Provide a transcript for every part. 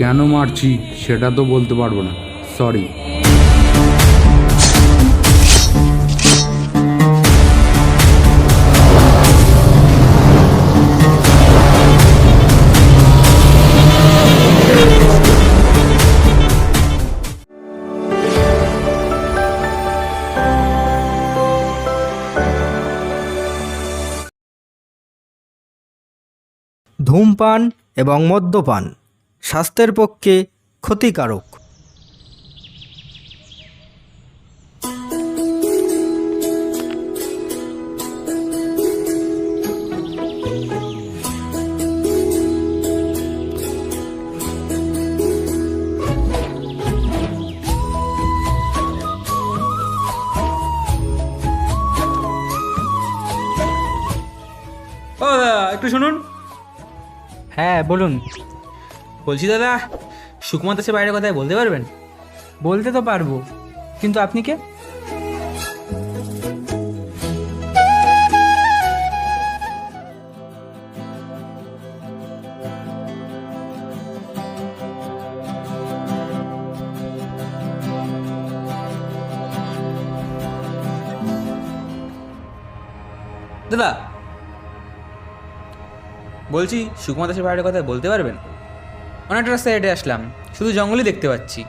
কেন মারছি সেটা তো বলতে পারব না। সরি ধূমপান এবং মদ্যপান। স্বাস্থ্যের পক্ষে ক্ষতিকারক। ও দাদা একটু শুনুন। হ্যাঁ বলুন। বলছি দাদা সুকুমার দাসের বাইরে কথায় বলতে পারবেন? বলতে তো পারব। কিন্তু আপনি কে? দাদা বলছি সুকুমার দাসের বাইরে কথায় বলতে পারবেন? অনেকটা রাস্তায় হেঁটে আসলাম। শুধু জঙ্গলই দেখতে পাচ্ছি।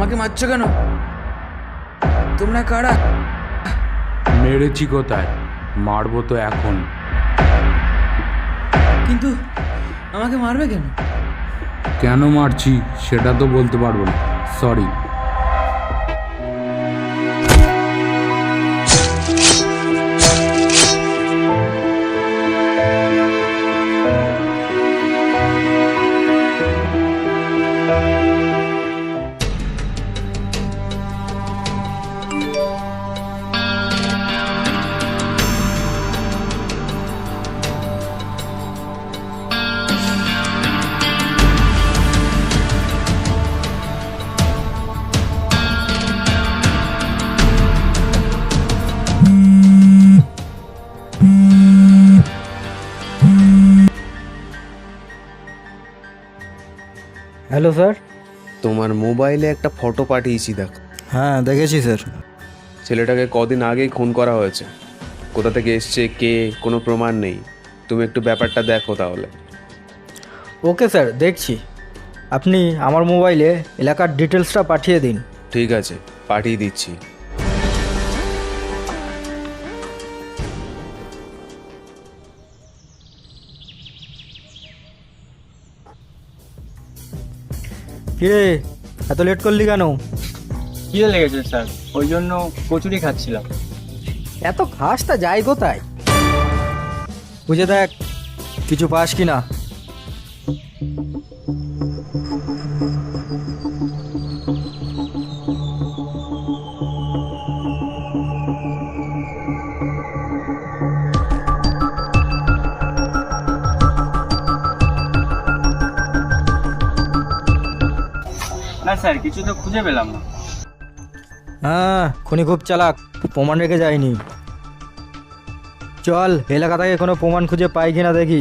আমাকে মারছো কেন? তোমরা কারা? মেরেছি কোথায়? মারবো তো এখন। কিন্তু আমাকে মারবে কেন? কেন মারছি সেটা তো বলতে পারব না। Sorry hello sir. তোমার মোবাইলে একটা ফটো পাঠিয়েছি দেখো। হ্যাঁ দেখেছি স্যার। ছেলেটাকে কদিন আগেই খুন করা হয়েছে। কোথা থেকে এসছে কে কোনো প্রমাণ নেই। তুমি একটু ব্যাপারটা দেখো তাহলে। ওকে স্যার দেখছি। আপনি আমার মোবাইলে এলাকার ডিটেলসটা পাঠিয়ে দিন। ঠিক আছে পাঠিয়ে দিচ্ছি। কিরে এত লেট করলি কেন? খিদে লেগেছে স্যার। ওই জন্য কচুরি খাচ্ছিলাম। এত খাস তা যাই কোথায়? বুঝে দেখ কিছু পাস কি না না স্যার কিছু তো খুঁজে পেলাম না। হ্যাঁ খুনি খুব চালাক প্রমাণ রেখে যায়নি। চল এলাকা থেকে কোনো প্রমাণ খুঁজে পাই কিনা দেখি।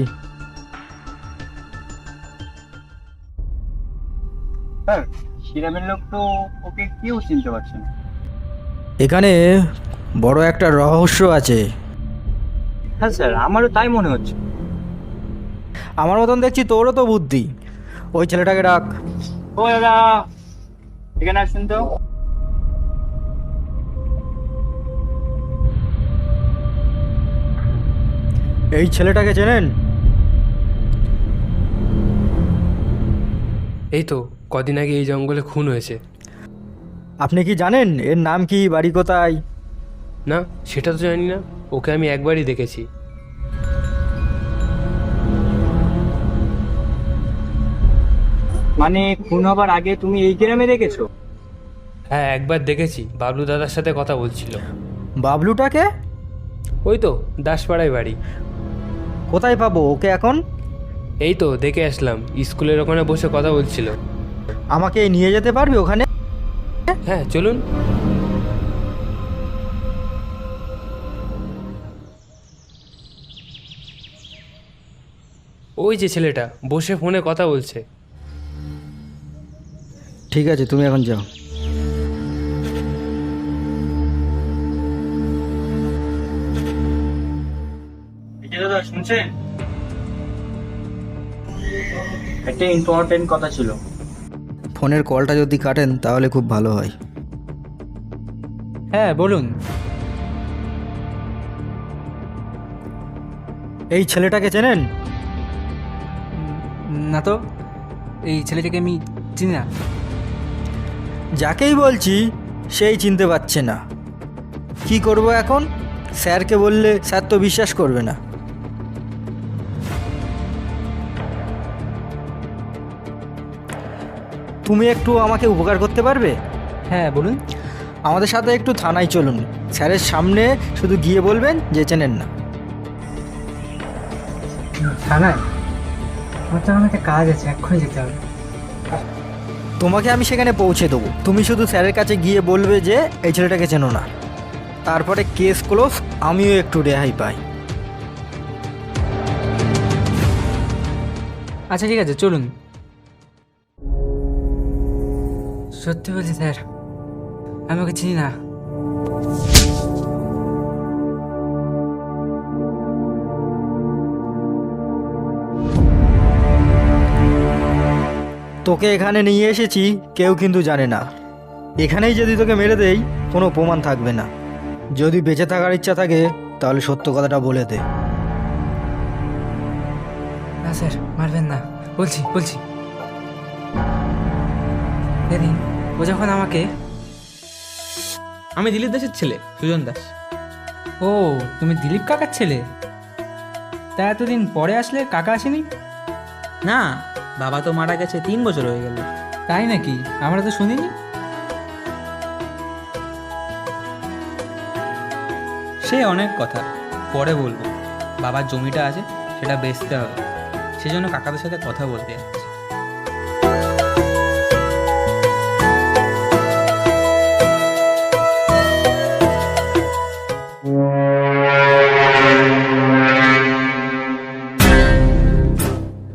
স্যার সিরামের লোক তো ওকে কেউ চিনতে পারছে না। এখানে বড় একটা রহস্য আছে। হ্যাঁ স্যার আমারও তাই মনে হচ্ছে। আমার মতন দেখছি তোরও তো বুদ্ধি। ওই ছেলেটাকে ডাক। ও দাদা এখানে আসুন তো। এই ছেলেটাকে চেনেন? এই তো কদিন আগে এই জঙ্গলে খুন হয়েছে। আপনি কি জানেন? এর নাম কি বাড়ি কোথায় না সেটা তো জানি না। ওকে আমি একবারই দেখেছি। মানে খুন হবার আগে তুমি এই গ্রামে দেখেছ? হ্যাঁ একবার দেখেছি। বাবলু দাদার সাথে কথা বলছিল। বাবলুটাকে? ওই তো দাসপাড়ায় বাড়ি। কোথায় পাবো ওকে এখন? এই তো দেখে আসলাম। স্কুলের ওখানে বসে কথা বলছিল। আমাকে নিয়ে যেতে পারবি ওখানে? হ্যাঁ চলুন। ওই যে ছেলেটা বসে ফোনে কথা বলছে। ঠিক আছে তুমি এখন যাও। দাদা শুনছেন? একটা ইম্পর্টেন্ট কথা ছিল। ফোনের কলটা যদি কাটেন তাহলে খুব ভালো হয়। হ্যাঁ বলুন। এই ছেলেটাকে চেনেন? না তো এই ছেলেটাকে আমি চিনি না। যাকেই বলছি সেই চিনতে পারছে না। কি করব এখন? স্যারকে বললে স্যার তো বিশ্বাস করবে না। তুমি একটু আমাকে উপকার করতে পারবে? হ্যাঁ বলুন। আমাদের সাথে একটু থানায় চলুন। স্যারের সামনে শুধু গিয়ে বলবেন যে চেনেন না। থানায়? আমার তো আমাকে কাজ আছে এক্ষুনি যেতে হবে। তোমাকে আমি সেখানে পৌঁছে দেবো। তুমি শুধু স্যারের কাছে গিয়ে বলবে যে, এই ছেলেটাকে চেনো না। তারপরে কেস ক্লোজ, আমিও একটু রেহাই পাই। আচ্ছা ঠিক আছে, চলুন। সত্যি বলছি, স্যার, আমি ওকে চিনি না। তোকে এখানে নিয়ে এসেছি কেউ কিন্তু জানে না। এখানেই যদি তোকে মেরে দেই কোনো প্রমাণ থাকবে না। যদি বেঁচে থাকার ইচ্ছা থাকে তাহলে সত্য কথাটা বলে দে। না স্যার মারবেন না। বলছি বলছি। সেদিন ও যখন আমাকে আমি দিলীপ দাসের ছেলে সুজন দাস। ও তুমি দিলীপ কাকার ছেলে? তা এতদিন পরে আসলে কাকা আসেনি? না বাবা তো মারা গেছে তিন বছর হয়ে গেল। তাই নাকি? আমরা তো শুনিনি। সে অনেক কথা পরে বলব। বাবার জমিটা আছে সেটা বেচতে হবে। সেজন্য কাকাদের সাথে কথা বলতে যাচ্ছি।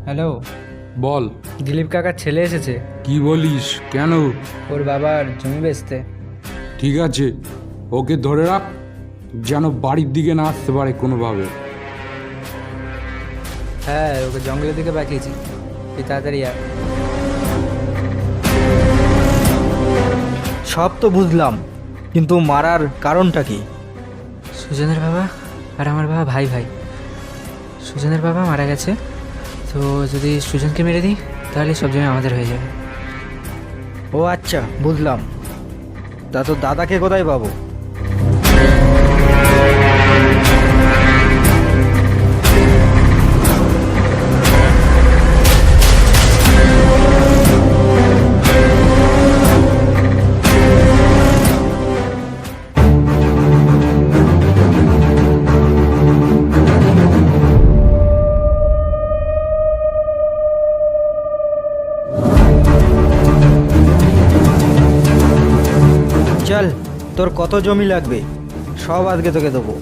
হ্যালো বল। দিলীপ কাকার ছেলে এসেছে। কি বলিস? কেন? ওর বাবার জমি বেচতে। ঠিক আছে ওকে ধরে রাখ যেন বাড়ির দিকে না আসতে পারে কোনোভাবে। হ্যাঁ ওকে জঙ্গলের দিকে পাঠিয়েছি। তুই তাড়াতাড়ি আর সব তো বুঝলাম কিন্তু মারার কারণটা কি? সুজনের বাবা আর আমার বাবা ভাই ভাই। সুজনের বাবা মারা গেছে। তো যদি সুজনকে মেরে দিই, তাহলে সব জমি আমাদের হয়ে যাবে। ও আচ্ছা বুঝলাম। তা তো দাদাকে কোথায় পাবো? চল তোর কত জমি লাগবে? সব আজকে তোকে দেবো।